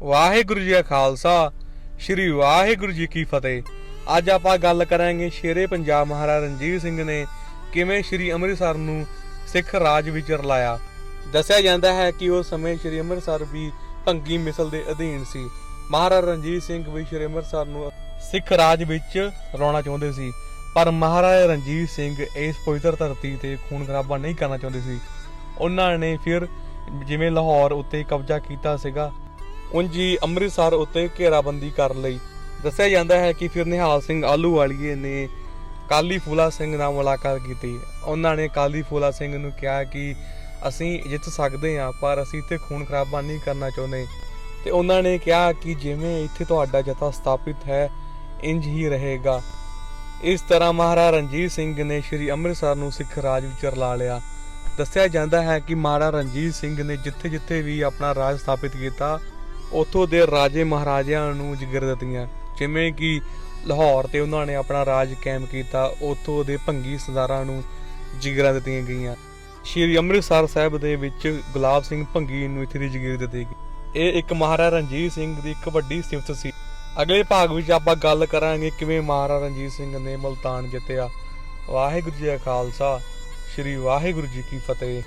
ਵਾਹਿਗੁਰੂ ਜੀ ਕਾ ਖਾਲਸਾ, ਸ੍ਰੀ ਵਾਹਿਗੁਰੂ ਜੀ ਕੀ ਫਤਿਹ। ਅੱਜ ਆਪਾਂ ਗੱਲ ਕਰਾਂਗੇ ਸ਼ੇਰੇ ਪੰਜਾਬ ਮਹਾਰਾਜਾ ਰਣਜੀਤ ਸਿੰਘ ਨੇ ਕਿਵੇਂ ਸ੍ਰੀ ਅੰਮ੍ਰਿਤਸਰ ਨੂੰ ਸਿੱਖ ਰਾਜ ਵਿੱਚ ਰਲਾਇਆ। ਦੱਸਿਆ ਜਾਂਦਾ ਹੈ ਕਿ ਉਸ ਸਮੇਂ ਸ੍ਰੀ ਅੰਮ੍ਰਿਤਸਰ ਵੀ ਭੰਗੀ ਮਿਸਲ ਦੇ ਅਧੀਨ ਸੀ। ਮਹਾਰਾਜਾ ਰਣਜੀਤ ਸਿੰਘ ਵੀ ਸ੍ਰੀ ਅੰਮ੍ਰਿਤਸਰ ਨੂੰ ਸਿੱਖ ਰਾਜ ਵਿੱਚ ਰਲਾਉਣਾ ਚਾਹੁੰਦੇ ਸੀ, ਪਰ ਮਹਾਰਾਜਾ ਰਣਜੀਤ ਸਿੰਘ ਇਸ ਪਵਿੱਤਰ ਧਰਤੀ ਤੇ ਖੂਨ ਖਰਾਬਾ ਨਹੀਂ ਕਰਨਾ ਚਾਹੁੰਦੇ ਸੀ। ਉਹਨਾਂ ਨੇ ਫਿਰ ਜਿਵੇਂ ਲਾਹੌਰ ਉੱਤੇ ਕਬਜ਼ਾ ਕੀਤਾ ਸੀਗਾ ਉਂਜੀ ਅੰਮ੍ਰਿਤਸਰ ਉੱਤੇ ਘੇਰਾਬੰਦੀ ਕਰ ਲਈ। ਦੱਸਿਆ ਜਾਂਦਾ ਹੈ ਕਿ ਫਿਰ ਨਿਹਾਲ ਸਿੰਘ ਆਲੂ ਵਾਲੀਏ ਨੇ ਕਾਲੀ ਫੂਲਾ ਸਿੰਘ ਨਾਲ ਮੁਲਾਕਾਤ ਕੀਤੀ। ਉਹਨਾਂ ਨੇ ਕਾਲੀ ਫੂਲਾ ਸਿੰਘ ਨੂੰ ਕਿਹਾ ਕਿ ਅਸੀਂ ਜਿੱਤ ਸਕਦੇ ਹਾਂ, ਪਰ ਅਸੀਂ ਇੱਥੇ ਖੂਨ ਖਰਾਬਾ ਨਹੀਂ ਕਰਨਾ ਚਾਹੁੰਦੇ। ਤੇ ਉਹਨਾਂ ਨੇ ਕਿਹਾ ਕਿ ਜਿਵੇਂ ਇੱਥੇ ਤੁਹਾਡਾ ਜਥਾ ਸਥਾਪਿਤ ਹੈ ਇੰਜ ਹੀ ਰਹੇਗਾ। ਇਸ ਤਰ੍ਹਾਂ ਮਹਾਰਾਜਾ ਰਣਜੀਤ ਸਿੰਘ ਨੇ ਸ੍ਰੀ ਅੰਮ੍ਰਿਤਸਰ ਨੂੰ ਸਿੱਖ ਰਾਜ ਵਿੱਚ ਰਲਾ ਲਿਆ। ਦੱਸਿਆ ਜਾਂਦਾ ਹੈ ਕਿ ਮਹਾਰਾਜਾ ਰਣਜੀਤ ਸਿੰਘ ਨੇ ਜਿੱਥੇ-ਜਿੱਥੇ ਵੀ ਆਪਣਾ ਰਾਜ ਸਥਾਪਿਤ ਕੀਤਾ ਉੱਥੋਂ ਦੇ ਰਾਜੇ ਮਹਾਰਾਜਿਆਂ ਨੂੰ ਜਿਗਰ ਦਿੱਤੀਆਂ। ਜਿਵੇਂ ਕਿ ਲਾਹੌਰ ਤੇ ਉਹਨਾਂ ਨੇ ਆਪਣਾ ਰਾਜ ਕਾਇਮ ਕੀਤਾ, ਉੱਥੋਂ ਦੇ ਭੰਗੀ ਸਰਦਾਰਾਂ ਨੂੰ ਜਿਗਰਾਂ ਦਿੱਤੀਆਂ ਗਈਆਂ। ਸ਼੍ਰੀ ਅੰਮ੍ਰਿਤਸਰ ਸਾਹਿਬ ਦੇ ਵਿੱਚ ਗੁਲਾਬ ਸਿੰਘ ਭੰਗੀ ਨੂੰ ਇੱਥੇ ਦੀ ਜਗੀਰ ਦਿੱਤੀ ਗਈ। ਇਹ ਇੱਕ ਮਹਾਰਾਜਾ ਰਣਜੀਤ ਸਿੰਘ ਦੀ ਇੱਕ ਵੱਡੀ ਸਿਫਤ ਸੀ। ਅਗਲੇ ਭਾਗ ਵਿੱਚ ਆਪਾਂ ਗੱਲ ਕਰਾਂਗੇ ਕਿਵੇਂ ਮਹਾਰਾਜਾ ਰਣਜੀਤ ਸਿੰਘ ਨੇ ਮਲਤਾਨ ਜਿੱਤਿਆ। ਵਾਹਿਗੁਰੂ ਜੀ ਕਾ ਖਾਲਸਾ, ਸ੍ਰੀ ਵਾਹਿਗੁਰੂ ਜੀ ਕੀ ਫਤਿਹ।